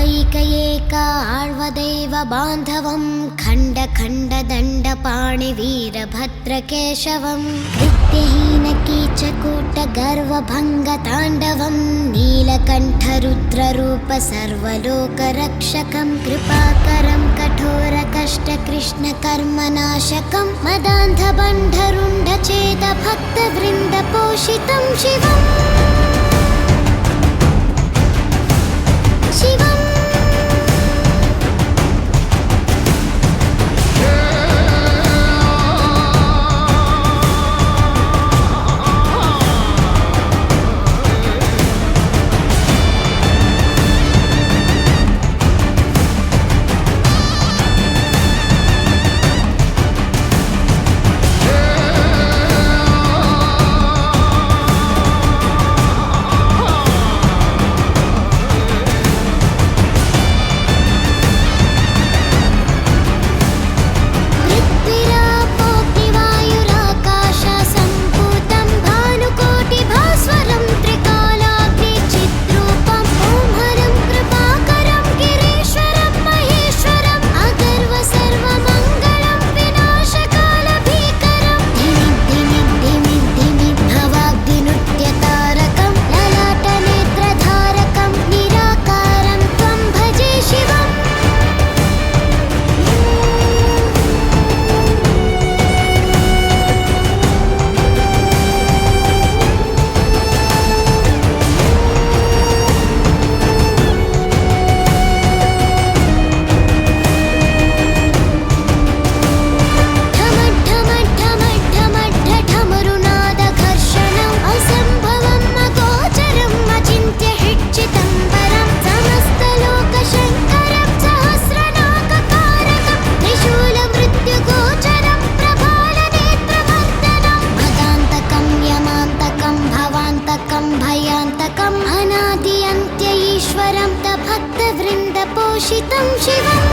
एकैकयेका आळ्वदैव बान्धवं खण्डखण्डदण्डपाणिवीरभद्रकेशवं नित्यहीनकीचकूटगर्वभङ्गताण्डवं नीलकण्ठरुद्ररूप सर्वलोकरक्षकं कृपाकरं कठोरकष्टकृष्णकर्मनाशकं मदान्धबण्ढरुण्डचेदभक्तवृन्दपोषितं शिवम् शीतशि